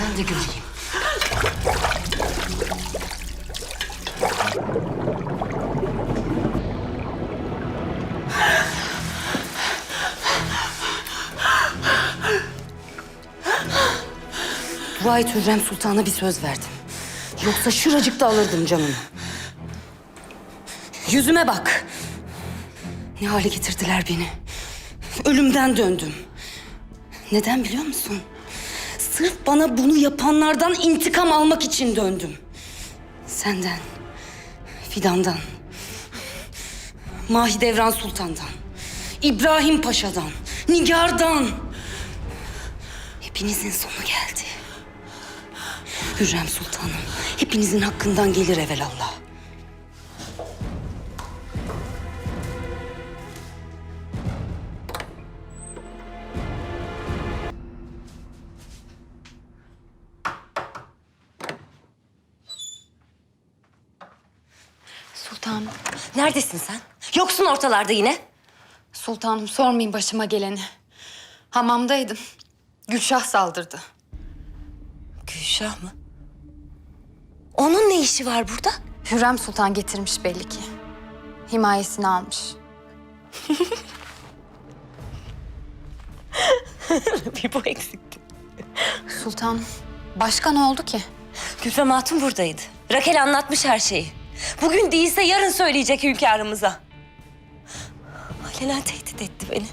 Ben de göreyim. Dua et Sultan'a bir söz verdim. Yoksa şuracıkta alırdım canını. Yüzüme bak. Ne hale getirdiler beni. Ölümden döndüm. Neden biliyor musun? Sırf bana bunu yapanlardan intikam almak için döndüm. Senden, Fidan'dan, Mahidevran Sultan'dan, İbrahim Paşa'dan, Nigar'dan. Hepinizin sonu geldi. Hürrem Sultanım, hepinizin hakkından gelir evelallah. Neredesin sen? Yoksun ortalarda yine. sultanım sormayın başıma geleni. Hamamdaydım. Gülşah saldırdı. Gülşah mı? Onun ne işi var burada? Hürrem Sultan getirmiş belli ki. Himayesini almış. bir bu eksikti. Sultanım, başka ne oldu ki? Gülfem Hatun buradaydı. Rakel anlatmış her şeyi. Bugün değilse yarın söyleyecek hünkârımıza. Alenen tehdit etti beni.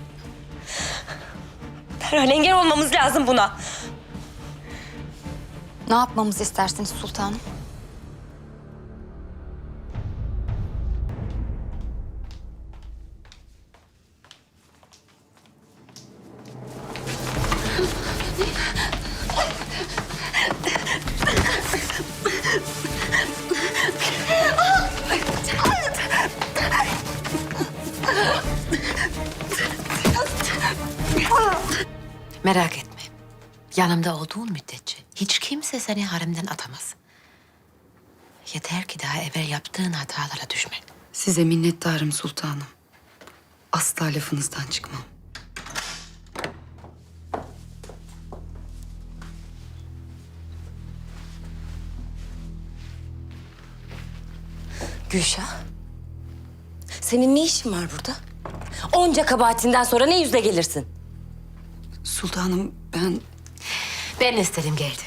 Derhal engel olmamız lazım buna. Ne yapmamızı istersiniz sultanım? Yanımda olduğun müddetçe hiç kimse seni haremden atamaz. Yeter ki daha evvel yaptığın hatalara düşme. Size minnettarım sultanım. Asla lafınızdan çıkmam. Gülşah. Senin ne işin var burada? Onca kabahatinden sonra ne yüzle gelirsin? Sultanım ben Ben istedim geldim.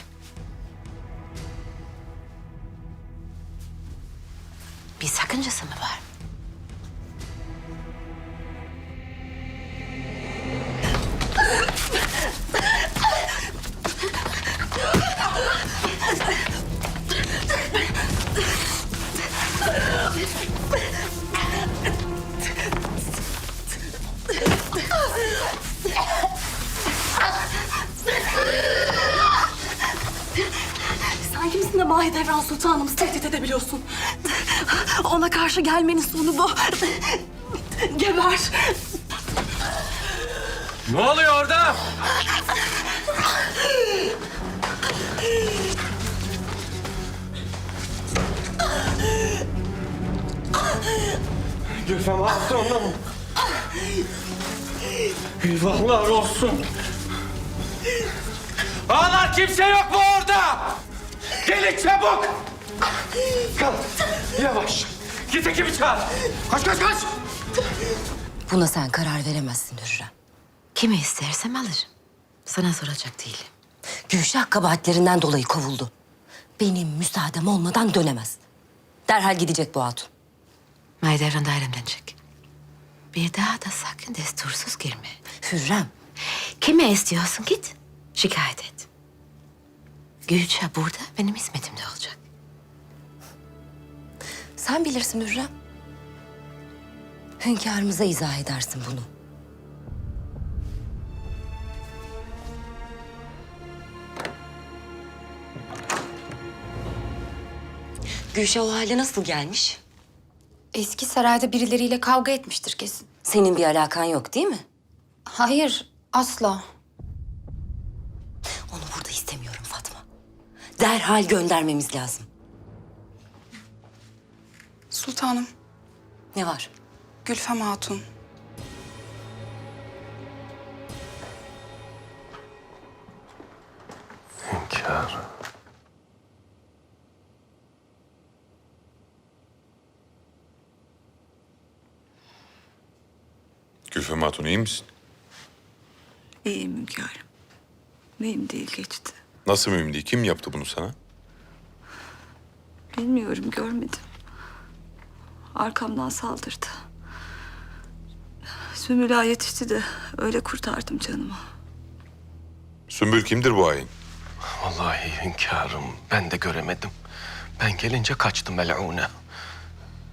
Bir sakıncası mı var? Mahidevran Sultanımızı tehdit edebiliyorsun? Ona karşı gelmenin sonu bu. Geber. Ne oluyor orada? Gülfem Hatun'la mı? Eyvahlar olsun. Ağlar kimse yok mu orada? Gelin çabuk. Kal. Yavaş. Git ekibi çağır. Koş koş koş. Buna sen karar veremezsin Hürrem. Kimi istersem alırım. Sana soracak değilim. Gülşah kabahatlerinden dolayı kovuldu. Benim müsaadem olmadan dönemez. Derhal gidecek bu hatun. Mahidevran dairemden çık. Bir daha da sakın destursuz girme. Hürrem, Kime istiyorsun git. Şikayet et. Gülşah burada benim hizmetimde olacak. sen bilirsin Hürrem. Hünkârımıza izah edersin bunu. Gülşah o hale nasıl gelmiş? Eski sarayda birileriyle kavga etmiştir kesin. Senin bir alakan yok değil mi? Hayır, asla. derhal göndermemiz lazım. Sultanım, Ne var? Gülfem Hatun. Hünkâr. Gülfem Hatun iyi misin? İyiyim hünkârım. Mühim değil geçti. Nasıl mühim değil? Kim yaptı bunu sana? Bilmiyorum görmedim. Arkamdan saldırdı. Sümbül yetişti de öyle kurtardım canımı. Sümbül kimdir bu hain? Vallahi hünkârım ben de göremedim. Ben gelince kaçtı mel'une.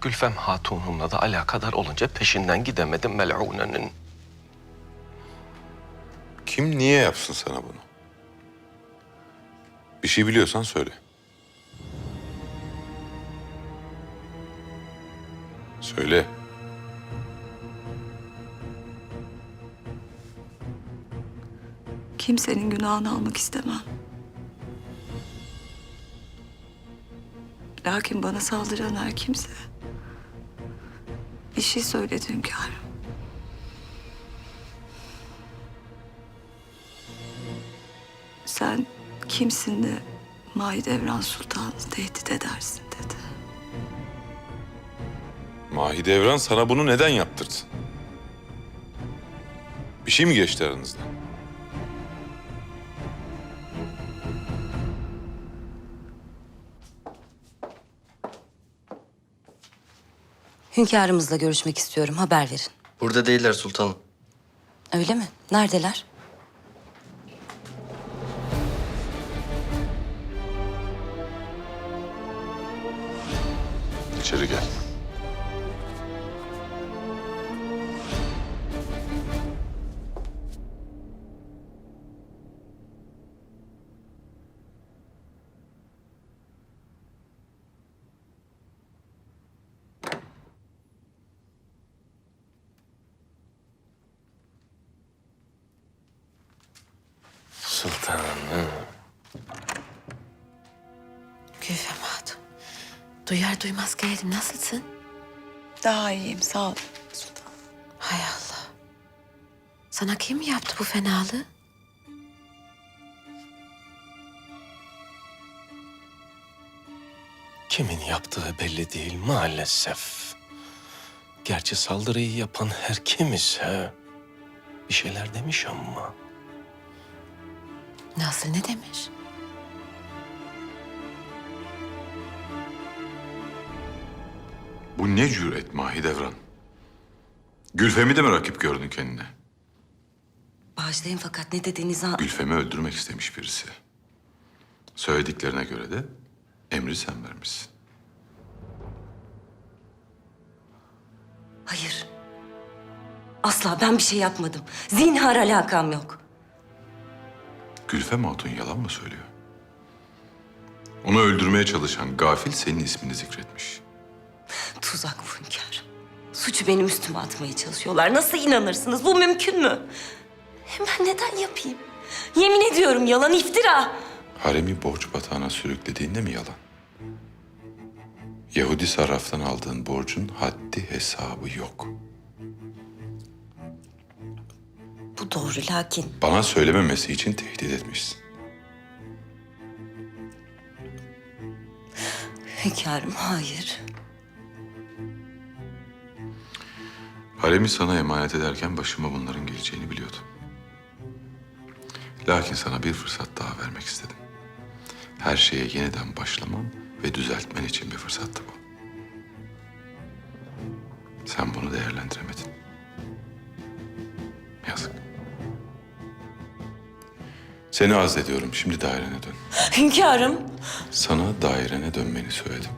Gülfem hatunumla da alakadar olunca peşinden gidemedim mel'unenin. Kim niye yapsın sana bunu? Bir şey biliyorsan söyle. Söyle. Kimsenin günahını almak istemem. Lakin bana saldıran her kimse bir şey söyledi hünkârım. Sen kimsin de Mahidevran Sultan'ı tehdit edersin dedi. Mahidevran sana bunu neden yaptırdı? Bir şey mi geçti aranızda? Hünkârımızla görüşmek istiyorum. Haber verin. Burada değiller sultanım. Öyle mi? Neredeler? İçeri gel. Sultanım. Hatun. Duyar duymaz geldim. Nasılsın? Daha iyiyim sağ ol sultanım. Hay Allah. Sana kim yaptı bu fenalığı? Kimin yaptığı belli değil maalesef. Gerçi saldırıyı yapan her kim ise bir şeyler demiş ama. Nasıl ne demiş? Bu ne cüret Mahidevran? Gülfem'i de mi rakip gördün kendine? Bağışlayın fakat ne dediğinizi... an- Gülfem'i öldürmek istemiş birisi. Söylediklerine göre de emri sen vermişsin. Hayır. Asla ben bir şey yapmadım. Zinhar alakam yok. Gülfem Hatun yalan mı söylüyor? Onu öldürmeye çalışan gafil senin ismini zikretmiş. Tuzak bu hünkârım. Suçu benim üstüme atmaya çalışıyorlar. Nasıl inanırsınız? Bu mümkün mü? Hem ben neden yapayım? Yemin ediyorum yalan iftira. Haremi borç batağına sürüklediğinde mi yalan? Yahudi sarraftan aldığın borcun haddi hesabı yok. Bu doğru lakin Bana söylememesi için tehdit etmişsin. hünkârım hayır. Haremi sana emanet ederken başıma bunların geleceğini biliyordum. Lakin sana bir fırsat daha vermek istedim. Her şeye yeniden başlaman ve düzeltmen için bir fırsattı bu. Sen bunu değerlendiremedin. Yazık. Seni azlediyorum. Şimdi dairene dön. Hünkârım. Sana dairene dönmeni söyledim.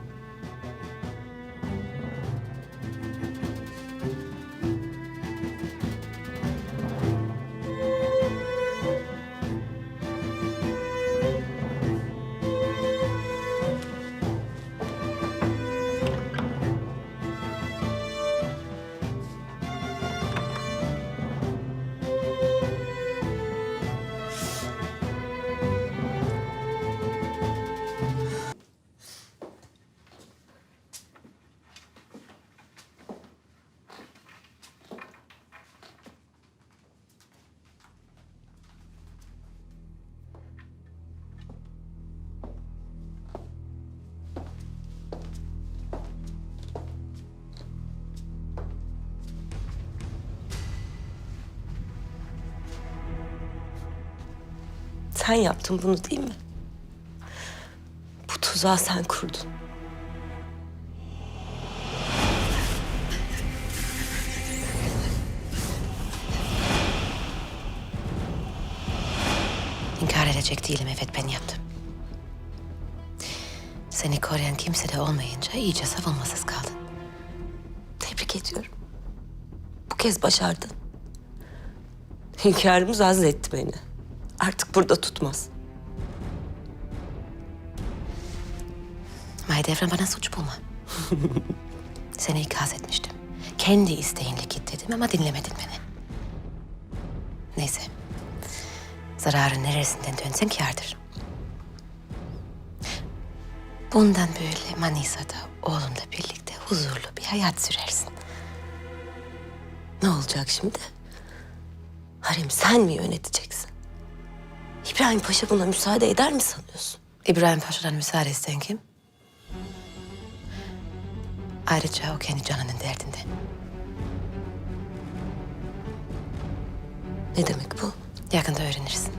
Sen yaptın bunu değil mi? Bu tuzağı sen kurdun. İnkar edecek değilim evet ben yaptım. Seni koruyan kimse de olmayınca iyice savunmasız kaldın. Tebrik ediyorum. Bu kez başardın. Hünkârımız azletti beni. Artık burada tutmaz. Mahidevran bana suç bulma. Seni ikaz etmiştim. Kendi isteğinle git dedim ama dinlemedin beni. Neyse. Zararın neresinden dönsen kârdır. Bundan böyle Manisa'da oğlunla birlikte huzurlu bir hayat sürersin. Ne olacak şimdi? Harem sen mi yöneteceksin? İbrahim Paşa buna müsaade eder mi sanıyorsun? İbrahim Paşa'dan müsaade isten kim? Ayrıca o kendi canının derdinde. Ne demek bu? Yakında öğrenirsin.